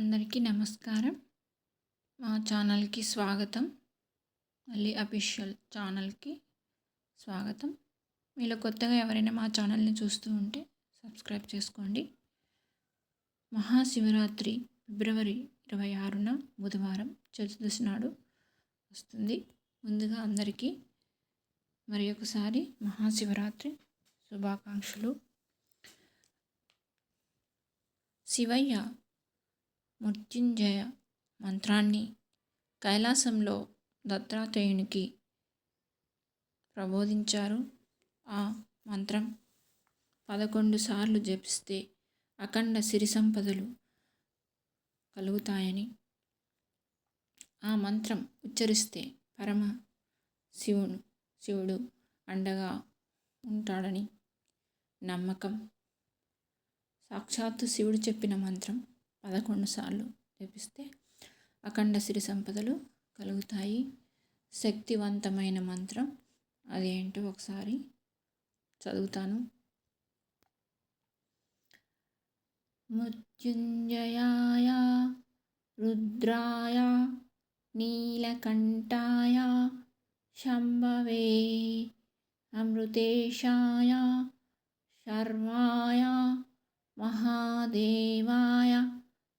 అందరికీ నమస్కారం. మా ఛానల్కి స్వాగతం. మళ్ళీ అఫీషియల్ ఛానల్కి స్వాగతం. మీలో కొత్తగా ఎవరైనా మా ఛానల్ని చూస్తూ ఉంటే సబ్స్క్రైబ్ చేసుకోండి. మహాశివరాత్రి ఫిబ్రవరి ఇరవై ఆరున బుధవారం చతుర్దశి నాడు వస్తుంది. ముందుగా అందరికీ మరి ఒకసారి మహాశివరాత్రి శుభాకాంక్షలు. శివయ్య మృత్యుంజయ మంత్రాన్ని కైలాసంలో దత్తాత్రేయునికి ప్రబోధించారు. ఆ మంత్రం పదకొండు సార్లు జపిస్తే అఖండ సిరి సంపదలు కలుగుతాయని. ఆ మంత్రం ఉచ్చరిస్తే పరమ శివుడు శివుడు అండగా ఉంటాడని నమ్మకం. సాక్షాత్తు శివుడు చెప్పిన మంత్రం పదకొండు సార్లు జపిస్తే అఖండ సిరి సంపదలు కలుగుతాయి. శక్తివంతమైన మంత్రం అదేంటో ఒకసారి చదువుతాను. మృత్యుంజయాయ రుద్రాయ నీలకంఠాయ శంభవే అమృతేశాయ శర్వాయ మహాదేవాయ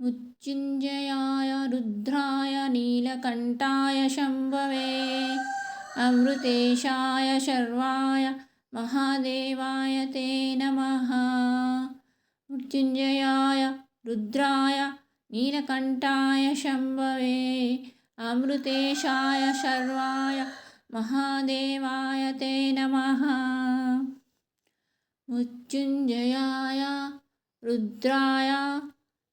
మృత్యుంజయాయ రుద్రాయ నీలకంఠాయ శంభవే అమృతేశాయ శర్వాయ మహాదేవాయ తే నమ మృత్యుంజయాయ రుద్రాయ నీలకంఠాయ శంభవే అమృతేశాయ శర్వాయ మహాదేవాయ తే నమ మృత్యుంజయాయ రుద్రాయ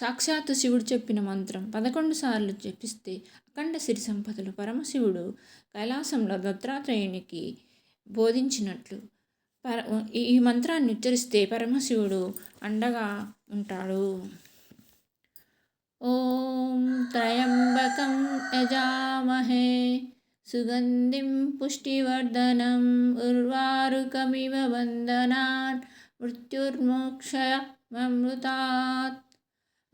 సాక్షాత్తు శివుడు చెప్పిన మంత్రం పదకొండు సార్లు జపిస్తే అఖండ సిరి సంపదలు పరమశివుడు కైలాసంలో దత్తాత్రేయునికి బోధించినట్లు. పర ఈ మంత్రాన్ని ఉచ్చరిస్తే పరమశివుడు అండగా ఉంటాడు. ఓం త్రయంబకం యజామహే సుగంధిం పుష్టివర్ధనం ఉర్వారుకమివ వందనాన్ మృత్యుర్మోక్షయమృతాత్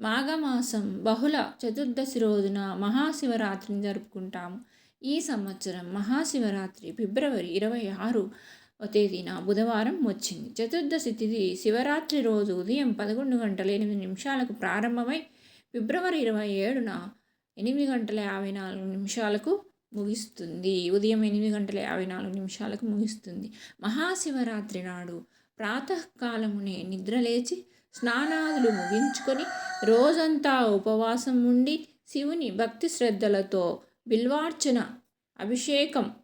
మాఘమాసం బహుళ చతుర్దశి రోజున మహాశివరాత్రిని జరుపుకుంటాము ఈ సంవత్సరం మహాశివరాత్రి ఫిబ్రవరి ఇరవై ఆరు తేదీన బుధవారం వచ్చింది. చతుర్దశి తిథి శివరాత్రి రోజు ఉదయం పదకొండు గంటల ఎనిమిది నిమిషాలకు ప్రారంభమై ఫిబ్రవరి ఇరవై ఏడున ఎనిమిది గంటల యాభై నాలుగు నిమిషాలకు ముగిస్తుంది. ఉదయం ఎనిమిది గంటల యాభై నాలుగు నిమిషాలకు ముగిస్తుంది. మహాశివరాత్రి నాడు ప్రాతకాలమునే నిద్రలేచి స్నానాదులు ముగించుకొని రోజంతా ఉపవాసం ఉండి శివుని భక్తి శ్రద్ధలతో బిల్వార్చన అభిషేకం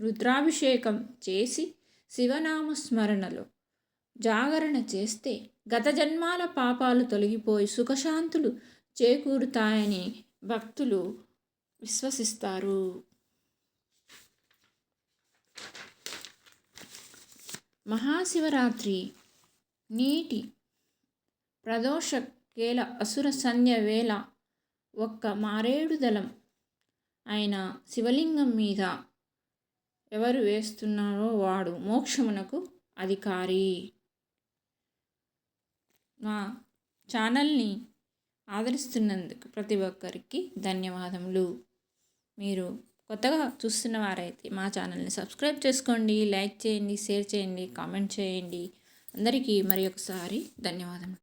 రుద్రాభిషేకం చేసి శివనామ స్మరణలో జాగరణ చేస్తే గత జన్మాల పాపాలు తొలగిపోయి సుఖశాంతులు చేకూరుతాయని భక్తులు విశ్వసిస్తారు. మహాశివరాత్రి నీటి ప్రదోష కేల అసుర సంధ్య వేళ ఒక్క మారేడు దళం ఆయన శివలింగం మీద ఎవరు వేస్తున్నారో వాడు మోక్షమునకు అధికారి. మా ఛానల్ని ఆదరిస్తున్నందుకు ప్రతి ఒక్కరికి ధన్యవాదములు. మీరు కొత్తగా చూస్తున్న వారైతే మా ఛానల్ని సబ్స్క్రైబ్ చేసుకోండి లైక్ చేయండి షేర్ చేయండి కామెంట్ చేయండి. అందరికీ మరి ఒకసారి ధన్యవాదములు.